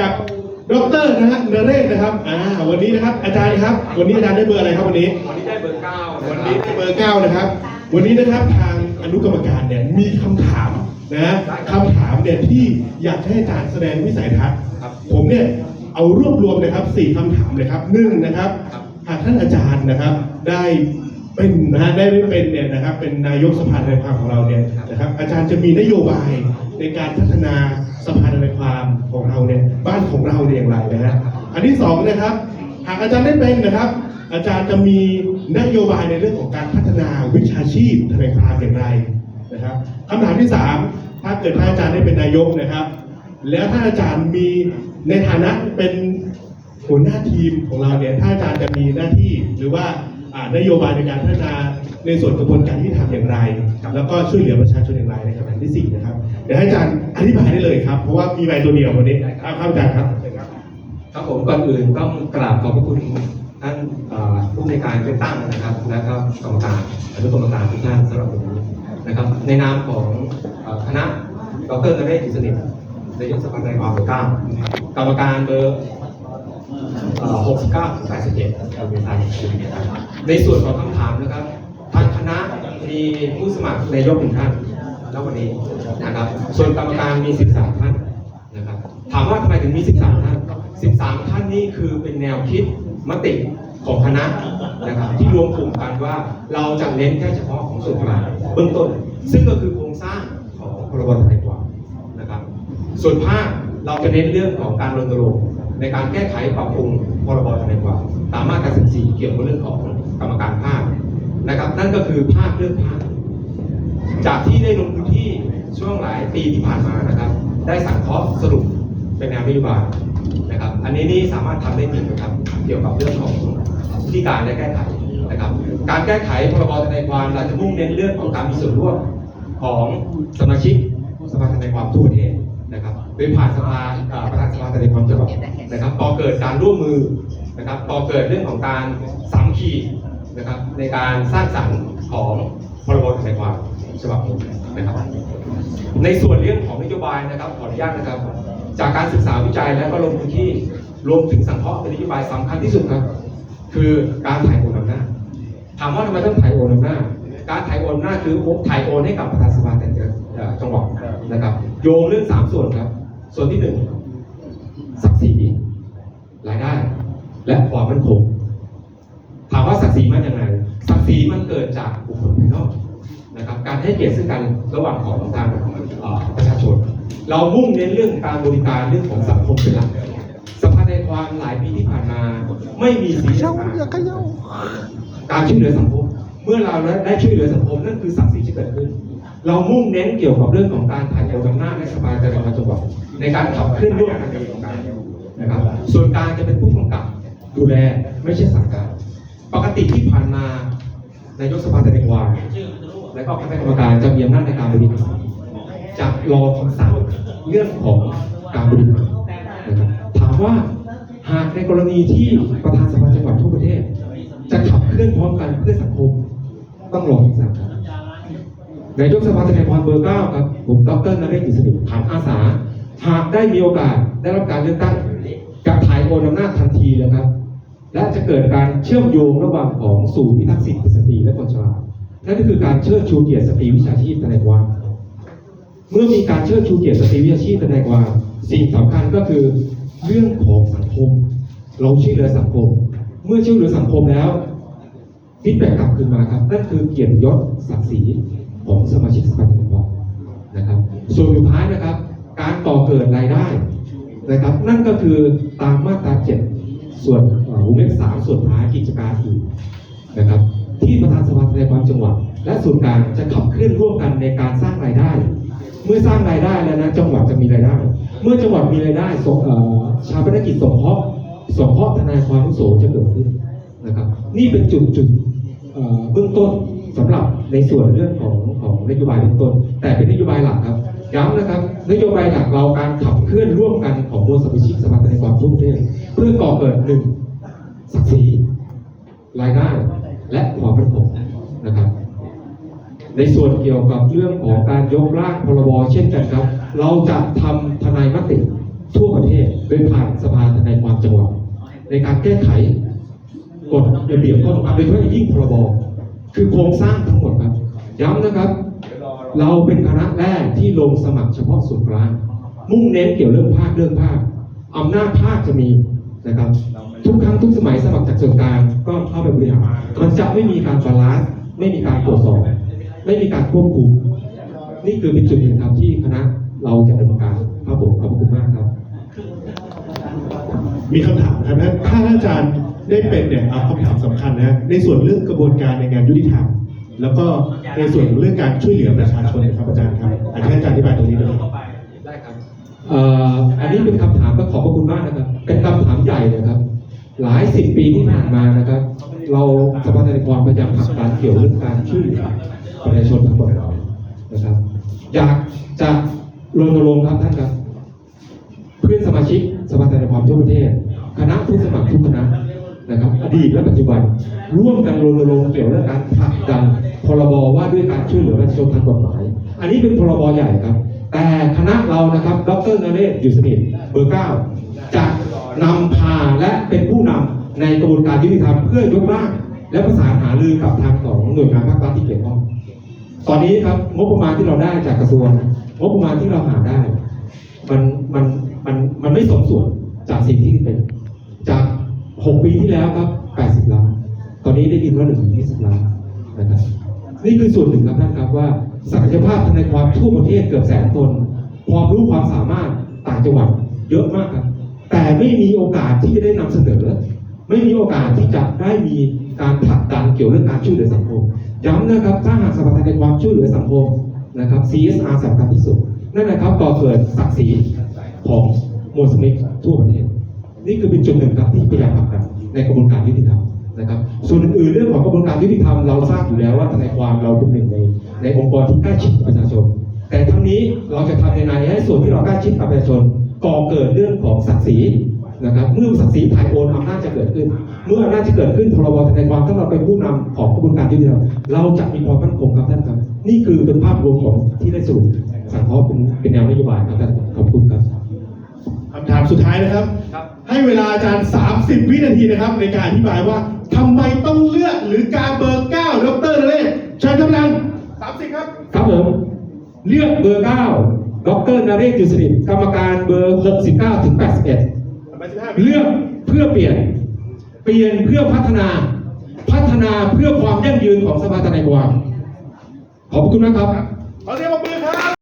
กับดรนะฮะนเรศนะครับอ่าวันนี้นะครับอาจารย์ครับ วันนี้อาจารย์ได้เบอร์อะไรครับวันนี้ วันนี้ได้เบอร์เก้าวันนี้ได้เบอร์เก้านะครับ วันนี้นะครับทางอนุกรรมการเนี่ยมีคำถามนะคำถามเนี่ยที่อยากให้อาจารย์แสดงวิสัยทัศน์ครับผมเนี่ยเอารวบรวมนะครับสี่คำถามเลยครับหนึ่งนะครับครับหากท่านอาจารย์นะครับได้เป็นนะฮะได้ได้เป็นเนี่ยนะครับ เป็นนายกสภาทนายความของเราเนี่ยนะครับ อาจารย์จะมีนโยบายในการพัฒนาสภาทนายความของเราเนี่ยบ้านของ เรียอย่างไรนะฮะอันที่สองนะครับหากอาจารย์ได้เป็นนะครับ อาจารย์จะมีนโยบายในเรื่องของการพัฒนาวิชาชีพทนายความอย่างไรนะครับคำถามที่สามถ้าเกิดท่านอาจารย์ได้เป็นนายกนะครับ แล้วถ้าอาจารย์มีในฐานะเป็นหัวหน้าทีมของเราเนี่ยถ้าอาจารย์จะมีหน้าที่หรือว่านโยบายในการพัฒนาในส่วนกระบวนการที่ทำอย่างไร แล้วก็ช่วยเหลือประชาชนอย่างไรในคำถามที่สี่นะครับเดี๋ยวให้อาจารย์อธิบายได้เลยครับ เพราะว่ามีใบตัวเดียววันนี้ครับอาจารย์ครับ ครับผมก่อนอื่นต้องกราบขอบพระคุณท่านผู้ในการเลือกตั้งนะครับ และก็กรรมการอนุกรรมการทุกท่านสำหรับวันนี้นะครับ ในนามของเอ่อคณะดรนเรศอิสนิทนายกสภาทนายความเบอร์เก้ากรรมการเบอร์เอ่อ69ถึง87ครับในทาในส่วนของคำถามนะครับทางคณะมีผู้สมัครนายกหนึ่งท่านแล้ววันนี้นะครับ ส่วนกรรมการมี 13 ท่านนะครับ ถามว่าทำไมถึงมี 13 ท่าน 13 ท่านนี่คือเป็นแนวคิดมติของคณะนะครับที่รวมกลุ่มกันว่าเราจะเน้นแค่เฉพาะของส่วนกลางเบื้องต้น ซึ่งก็คือโครงสร้างของพรบทนายความนะครับ ส่วนภาคเราจะเน้นเรื่องของการรณรงค์ในการแก้ไขปรับปรุงพรบทนายความตามมาตรา14 เกี่ยวกับเรื่องของกรรมการภาคนะครับ นั่นก็คือภาคเรื่องภาคจากที่ได้ลงพื้นที่ช่วงหลายปีที่ผ่านมานะครับ ได้สังเคราะห์สรุปเป็นแนวนโยบาย นะครับ อันนี้นี่สามารถทำได้จริงนะครับ เกี่ยวกับเรื่องของวิธีการและแก้ไขนะครับ การแก้ไขพรบทนายความเราจะมุ่งเน้นเรื่องของการมีส่วนร่วมของสมาชิกสภาทนายความทั่วประเทศนะครับโดยผ่านสภาประธานสภาทนายความจังหวัดนะครับพอเกิดการร่วมมือนะครับพอเกิดเรื่องของการสามัคคีนะครับในการสร้างสรรค์ของพรบทนายความฉบับนี้นะครับ ในส่วนเรื่องของนโยบายนะครับขออนุญาตนะครับ จากการศึกษาวิจัยและก็ลงพื้นที่รวมถึงสังเคราะห์เป็นนโยบายสำคัญที่สุดครับ คือการถ่ายโอนอำนาจถามว่าทำไมต้องถ่ายโอนอำนาจการถ่ายโอนอำนาจคือถ่ายโอนให้กับประธานสภาแต่เอ่อจังหวัดนะครับ โยงเรื่องสามส่วนครับ ส่วนที่หนึ่งศักดิ์ศรีรายได้ และความมั่นคงถามว่าศักดิ์ศรีมันยังไงศักดิ์ศรีมันเกิดจากบุคคลภายนอกนะครับ การให้เกียรติซึ่งกันระหว่างของทางเอ่อประชาชน เรามุ่งเน้นเรื่องการบริการเรื่องของสังคมเป็นหลักสภาในความหลายปีที่ผ่านมา ไม่มีสีสันการช่วยเหลือสังคม เมื่อเราได้ช่วยเหลือสังคมนั่นคือศักดิ์ศรีที่เกิดขึ้น เรามุ่งเน้นเกี่ยวกับเรื่องของการถ่ายโอนอำนาจในสภาแต่ละจังหวัดในการขับเคลื่อนร่วมกันในโครงการนะครับ ส่วนกลารจะเป็นผู้กำกับดูแลไม่ใช่สั่งการ ปกติที่ผ่านมานายกสภาแต่ละวันและก็คณะกรรมการจะมีอำนาจในการบริหาร จะรอคำสั่งเรื่องของการบริหารนะครับถามว่าหากในกรณีที่ประธานสภาจังหวัดทั่วประเทศ จะขับเคลื่อนพร้อมกันเพื่อสังคม ต้องรอคำสั่งครับนายกสภาทนายความเบอร์เก้าครับ ผมดรนเรศกิจสนิทฐานอาสา หากได้มีโอกาสได้รับการเลือกตั้งจะถ่ายโอนอำนาจทันทีเลยครับ และจะเกิดการเชื่อมโยงระหว่างของศูนย์พิทักษ์สิทธิสตรีและคนชรานั่นก็คือการเชิดชูเกียรติสตรีวิชาชีพทนายความ เมื่อมีการเชิดชูเกียรติสตรีวิชาชีพทนายควาสิ่งสำคัญก็คือเรื่องของสังคม เราช่วยเหลือสังคม เมื่อช่วยเหลือสังคมแล้วฟีดแบ็กกลับคืนมาครับนั่นคือเกียรติยศศักดิ์ศรีของสมาชิกสภาทนายความนะครับ ส่วนสุดท้ายนะครับ การก่อเกิดรายได้นะครับ นั่นก็คือตามมาตราเจ็ดส่วนเอ่อวงเล็บสามส่วนท้ายกิจการอื่นนะครับ ที่ประธานสภาทนความจังหวัด และส่วนกลางจะขับเคลื่อนร่วมกันในการสร้างรายได้ เมื่อสร้างรายได้แล้วนะจังหวัดจะมีรายได้ เมื่อจังหวัดมีรายได้สงเอ่อชาปนกิจสงเคราะห์สงเคราะห์ทนายความมุโสจะเกิดขึ้นนะครับ นี่เป็นจุดจุดเบื้องต้นสำหรับในส่วนเรื่องของของนโยบายเบื้องต้น แต่เป็นนโยบายหลักครับย้ำนะครับนโยบายหลักเราการขับเคลื่อนร่วมกันของมวลสมาชิกสภาทนายความทั่วประเทศเพื่อก่อเกิดหนึ่งศักดิ์ศรีรายได้และความมั่นคงนะครับ ในส่วนเกี่ยวกับเรื่องของการยกร่างพรบเช่นกันครับ เราจะทำทนายมติทั่วประเทศโดยผ่านสภาทนายความจังหวัดในการแก้ไขกฎระเบียบข้อบังคับโดยเฉพาะอย่างยิ่งพรบคือโครงสร้างทั้งหมดครับย้ำนะครับ เราเป็นคณะแรกที่ลงสมัครเฉพาะส่วนกลางมุ่งเน้นเกี่ยวเรื่องภาคเรื่องภาคอำนาจภาคจะมีนะครับ ทุกครั้งทุกสมัยสมัครจากส่วนกลางก็เข้าไปบริหารมันจะไม่มีการบาลานซ์ไม่มีการตรวจสอบ ไม่มีการควบคุม นี่คือเป็นจุดหนึ่งครับที่คณะเราจะดำเนินการครับผมขอบคุณมากครับ มีคำถามครับนะถ้าอาจารย์ได้เป็นเนี่ยเอาคำถามสำคัญนะฮะในส่วนเรื่องกระบวนการในงานยุติธรรม แล้วก็ในส่วนของเรื่องการช่วยเหลือประชาชนนะครับอาจารย์ครับอาจารย์ให้อาจารย์อธิบายตรงนี้ด้วยครับได้ครับเอ่ออันนี้เป็นคำถามก็ขอบพระคุณมากนะครับ เป็นคำถามใหญ่นะครับ หลายสิบปีที่ผ่านมานะครับ เราสภาทนายความพยายามผลักดันเกี่ยวเรื่องการช่วยเหลือ ประชาชนทั้งหมดนะครับ อยากจะรณรงค์ครับท่านครับ เพื่อนสมาชิกสภาทนายความทั่วประเทศ คณะผู้สมัครทุกคณะนะครับ อดีตและปัจจุบัน ร่วมกันรณรงค์เกี่ยวเรื่องการผลักดันพรบว่าด้วยการช่วยเหลือประชาชนทางกฎหมาย อันนี้เป็นพรบใหญ่ครับ แต่คณะเรานะครับ ดรนเรศอยู่สนิทเบอร์เก้าจะนำพาและเป็นผู้นำในกระบวนการยุติธรรมเพื่อยกร่างและประสานหารือกับทางของหน่วยงานภาครัฐที่เกี่ยวข้อง ตอนนี้ครับงบประมาณที่เราได้จากกระทรวงงบประมาณที่เราหาได้ มันมันมันมันไม่สมส่วนจากสิ่งที่เป็น จาก6ปีที่แล้วครับ80ล้านตอนนี้ได้ยินว่า1ถึง20ล้านนะครับนี่คือส่วนหนึ่งครับท่านครับว่าศักยภาพทนายความทั่วประเทศเกือบแสนคนความรู้ความสามารถต่างจังหวัดเยอะมากครับ แต่ไม่มีโอกาสที่จะได้นำเสนอ ไม่มีโอกาสที่จะได้มีการผลักดันเกี่ยวเรื่องการช่วยเหลือสังคม ย้ำนะครับถ้าหากสภาทนายความช่วยเหลือสังคมนะครับ CSR สำคัญที่สุด นั่นนะครับก่อเกิดศักดิ์ศรีของมวลสมิกทั่วประเทศ นี่คือเป็นจุดหนึ่งครับที่พยายามผลักดันในกระบวนการยุติธรรมนะครับ ส่วนอื่นเรื่องของกระบวนการยุติธรรมเราทราบอยู่แล้วว่าทนายความเราเป็นหนึ่งในในองค์กรที่ใกล้ชิดประชาชน แต่ทั้งนี้เราจะทำยังไงให้ส่วนที่เราใกล้ชิดประชาชนก่อเกิดเรื่องของศักดิ์ศรีนะครับเมื่อศักดิ์ศรีถ่ายโอนอำนาจจะเกิดขึ้น เมื่ออำนาจจะเกิดขึ้นพรบทนายความถ้าเราเป็นผู้นำของกระบวนการยุติธรรมเราจะมีความมั่นคงครับท่านครับ นี่คือเป็นภาพรวมของที่ได้สรุปสังเคราะห์เป็นเป็นแนวนโยบายครับท่านขอบคุณครับคำถามสุดท้ายนะครับ ให้เวลาอาจารย์ 30 วินาทีนะครับ ในการอธิบายว่าทำไมต้องเลือกหรือการเบอร์9ดรนเรศเชิญท่านประธาน30 ครับ ครับผมเลือกเบอร์9ดรนเรศจุสนิทกรรมการเบอร์ 69ถึง81 เลือกเพื่อเปลี่ยน เปลี่ยนเพื่อพัฒนา พัฒนาเพื่อความยั่งยืนของสภาทนายความขอบคุณมากครับขอเสียงปรบมือครับ